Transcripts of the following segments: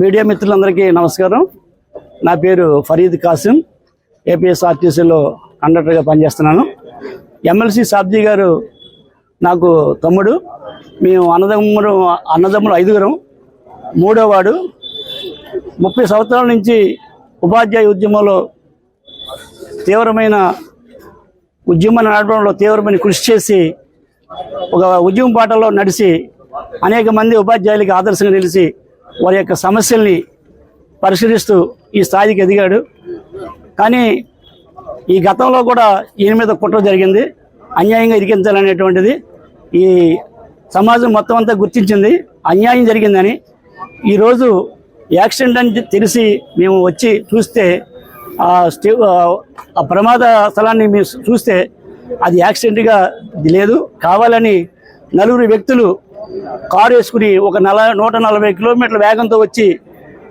Media మిత్రులందరికీ నమస్కారం. నా పేరు ఫరీద్ కాసిం ఏపీఎస్ఆర్టీసీలో కండక్టర్గా పనిచేస్తున్నాను. ఎమ్మెల్సీ సాబ్జీ గారు నాకు తమ్ముడు. మేము అన్నదమ్ముడు అన్నదమ్ములు ఐదుగురం. మూడో వాడు. ముప్పై సంవత్సరాల నుంచి ఉపాధ్యాయ ఉద్యమంలో తీవ్రమైన ఉద్యమం నడపడంలో తీవ్రమైన కృషి చేసి ఒక ఉద్యమం పాటలో నడిచి అనేక మంది ఉపాధ్యాయులకి ఆదర్శంగా నిలిచి వారి యొక్క సమస్యల్ని పరిశీలిస్తూ ఈ స్థాయికి ఎదిగాడు. కానీ ఈ గతంలో కూడా ఈయన మీద కుట్ర జరిగింది. అన్యాయంగా ఇరికించాలనేటువంటిది ఈ సమాజం మొత్తం అంతా గుర్తించింది. అన్యాయం జరిగిందని. ఈరోజు యాక్సిడెంట్ అని తెలిసి మేము వచ్చి చూస్తే ఆ స్టే ఆ ప్రమాద స్థలాన్ని మేము చూస్తే అది యాక్సిడెంట్గా లేదు. కావాలని నలుగురు వ్యక్తులు కారు వేసుకుని ఒక నల నూట నలభై కిలోమీటర్ల వేగంతో వచ్చి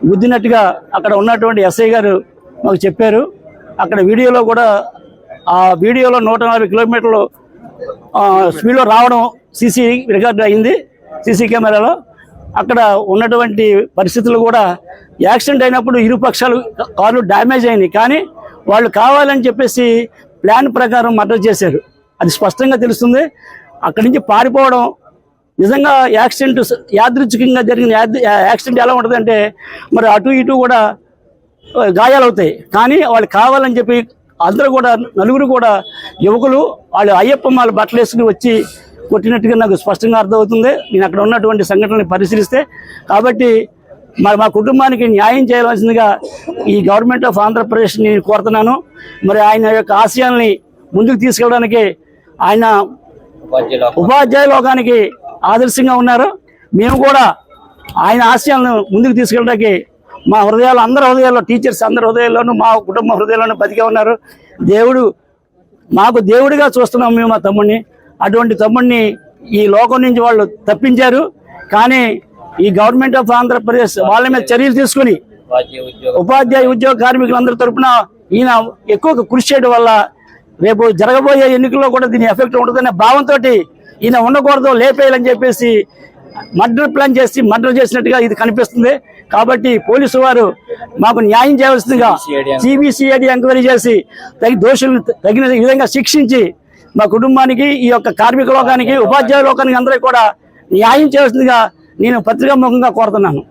గుద్దినట్టుగా అక్కడ ఉన్నటువంటి ఎస్ఐ గారు మాకు చెప్పారు. అక్కడ వీడియోలో కూడా ఆ వీడియోలో నూట నలభై కిలోమీటర్లు స్పీడ్లో రావడం సీసీ రికార్డ్ అయింది సీసీ కెమెరాలో. అక్కడ ఉన్నటువంటి పరిస్థితులు కూడా యాక్సిడెంట్ అయినప్పుడు ఇరు పక్షాలు కార్లు డ్యామేజ్ అయినాయి. కానీ వాళ్ళు కావాలని చెప్పేసి ప్లాన్ ప్రకారం మర్డర్ చేశారు. అది స్పష్టంగా తెలుస్తుంది. అక్కడి నుంచి పారిపోవడం నిజంగా యాక్సిడెంట్ యాదృచ్ఛికంగా జరిగిన యాక్సిడెంట్ ఎలా ఉంటుందంటే మరి అటు ఇటు కూడా గాయాలవుతాయి. కానీ వాళ్ళు కావాలని చెప్పి అందరూ కూడా నలుగురు కూడా యువకులు వాళ్ళు అయ్యప్ప మాల బట్టలు వేసుకుని వచ్చి కొట్టినట్టుగా నాకు స్పష్టంగా అర్థమవుతుంది. నేను అక్కడ ఉన్నటువంటి సంఘటనని పరిశీలిస్తే కాబట్టి మరి మా కుటుంబానికి న్యాయం చేయవలసిందిగా ఈ గవర్నమెంట్ ఆఫ్ ఆంధ్రప్రదేశ్ నేను కోరుతున్నాను. మరి ఆయన యొక్క ఆశయాల్ని ముందుకు తీసుకెళ్ళడానికి ఆయన ఉపాధ్యాయ లోకానికి ఆదర్శంగా ఉన్నారు. మేము కూడా ఆయన ఆశయాలను ముందుకు తీసుకెళ్ళడానికి మా హృదయాలు అందరి హృదయాల్లో టీచర్స్ అందరి హృదయాల్లోనూ మా కుటుంబ హృదయాల్లోనూ బతికే ఉన్నారు. దేవుడు మాకు దేవుడిగా చూస్తున్నాం మేము మా తమ్ముడిని అటువంటి తమ్ముడిని ఈ లోకం నుంచి వాళ్ళు తప్పించారు. కానీ ఈ గవర్నమెంట్ ఆఫ్ ఆంధ్రప్రదేశ్ వాళ్ళ మీద చర్యలు తీసుకుని ఉపాధ్యాయ ఉద్యోగ. కార్మికులందరి తరపున ఈయన ఎక్కువ కృషి చేయడం వల్ల రేపు జరగబోయే ఎన్నికల్లో కూడా దీని ఎఫెక్ట్ ఉంటుందనే భావంతో ఈయన ఉండకూడదు లేపేయాలని చెప్పేసి మర్డర్ ప్లాన్ చేసి మర్డర్ చేసినట్టుగా ఇది కనిపిస్తుంది. కాబట్టి పోలీసు వారు మాకు న్యాయం చేయవలసిందిగా సిబిసిఐడి ఎంక్వైరీ చేసి తగి దోషులను తగిన విధంగా శిక్షించి మా కుటుంబానికి ఈ యొక్క కార్మిక లోకానికి ఉపాధ్యాయ లోకానికి. అందరికీ కూడా న్యాయం చేయవలసిందిగా నేను పత్రికా ముఖంగా కోరుతున్నాను.